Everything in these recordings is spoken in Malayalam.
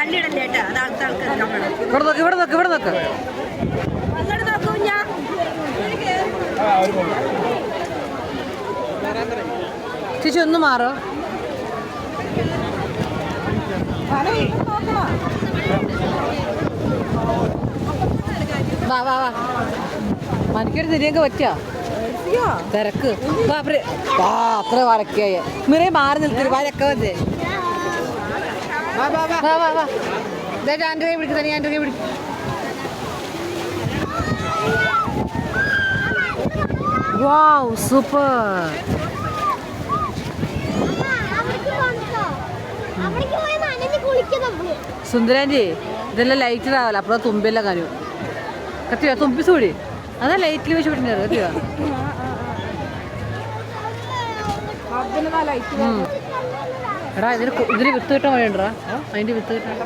കല്ലിടല്ലേ കേട്ടോ അത് ആൾക്ക് ആൾക്ക് ഇവിടെ നോക്ക് ഇവിടെ നോക്ക് ഇവിടെ നോക്ക്. ഇങ്ങോട്ട് നോക്കൂ ഞാൻ ചേച്ചി ഒന്ന് മാറോ. വാ വാ വാ. മനിക്കൊരു തിരിയൊക്കെ പറ്റിയോ? തിരക്ക്. അത്ര വരക്കായ മിറേ മാറി നിൽക്കരുത് വരക്ക വന്നേ. വാ വാ വാ. ദേ ആന്റെ കൈ പിടിക്ക് തന്നെ ആന്റെ കൈ പിടിക്ക്. Wow super. സുന്ദരാൻജി ഇതെല്ലാം ലൈറ്റ് ആവല്ല അപ്പോൾ തുമ്പെല്ലാം കാര്യം. കത്തിയോ? തുമ്പി സൂടി. അതാ ലൈറ്റിൽ വെച്ച് വിടുന്നത് കത്തിയോ? ഉം. എടാ ഇതിന് ഇതിന് വിത്ത് കിട്ടാൻ വഴിയുണ്ടോ? അതിന്റെ വിത്ത് കിട്ടാൻ.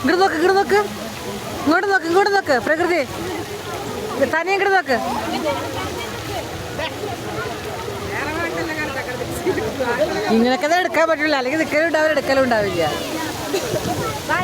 ഇങ്ങോട്ട് നോക്ക് ഇങ്ങോട്ട് നോക്ക്. ഇങ്ങോട്ട് നോക്ക് ഇങ്ങോട്ട് നോക്ക് പ്രകൃതി. തനിയെ ഇങ്ങോട്ട് നോക്ക്. ഇങ്ങനൊക്കെ എടുക്കാൻ പറ്റില്ല. അല്ലെങ്കിൽ നിൽക്കലും ഉണ്ടാവില്ല എടുക്കലും ഉണ്ടാവില്ല. വാ